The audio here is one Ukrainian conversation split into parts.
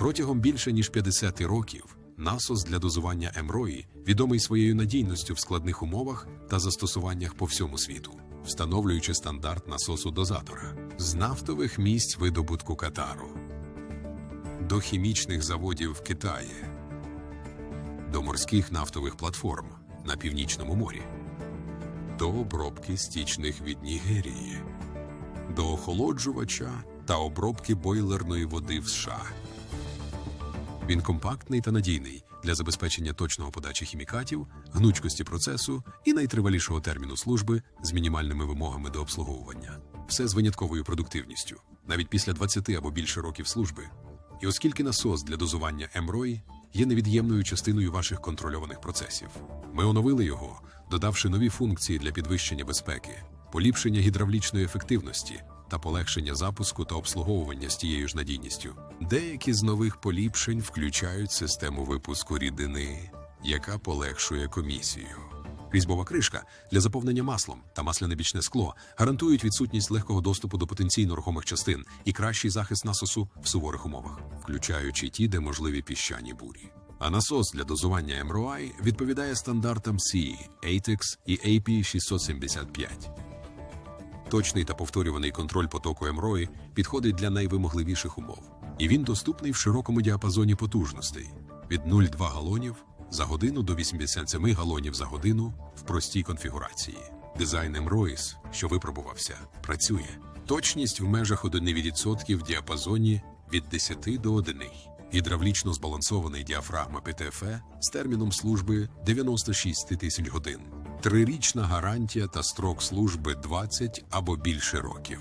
Протягом більше ніж 50 років насос для дозування емрої відомий своєю надійністю в складних умовах та застосуваннях по всьому світу, встановлюючи стандарт насосу дозатора з нафтових місць видобутку Катару до хімічних заводів в Китаї, до морських нафтових платформ на північному морі, до обробки стічних від Нігерії, до охолоджувача та обробки бойлерної води в США. Він компактний та надійний для забезпечення точного подачі хімікатів, гнучкості процесу і найтривалішого терміну служби з мінімальними вимогами до обслуговування. Все з винятковою продуктивністю, навіть після 20 або більше років служби. І оскільки насос для дозування МРОІ є невід'ємною частиною ваших контрольованих процесів, ми оновили його, додавши нові функції для підвищення безпеки, поліпшення гідравлічної ефективності та полегшення запуску та обслуговування з тією ж надійністю. Деякі з нових поліпшень включають систему випуску рідини, яка полегшує комісію. Різьбова кришка для заповнення маслом та масляне бічне скло гарантують відсутність легкого доступу до потенційно рухомих частин і кращий захист насосу в суворих умовах, включаючи ті, де можливі піщані бурі. А насос для дозування MROI відповідає стандартам CE, ATEX і AP675. Точний та повторюваний контроль потоку МРОї підходить для найвимогливіших умов, і він доступний в широкому діапазоні потужностей від 0,2 галонів за годину до 87 галонів за годину в простій конфігурації. Дизайн МРОїс, що випробувався, працює. Точність в межах 1% в діапазоні від 10 до 1. Гідравлічно збалансований діафрагма ПТФЕ з терміном служби 96 тисяч годин. Трирічна гарантія та строк служби 20 або більше років.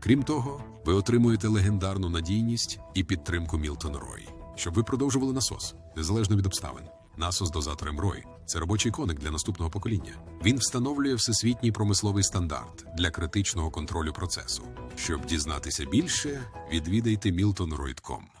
Крім того, ви отримуєте легендарну надійність і підтримку Мілтон Рой, щоб ви продовжували насос незалежно від обставин. Насос дозатор МРОЙ – це робочий коник для наступного покоління. Він встановлює всесвітній промисловий стандарт для критичного контролю процесу. Щоб дізнатися більше, відвідайте miltonroyd.com.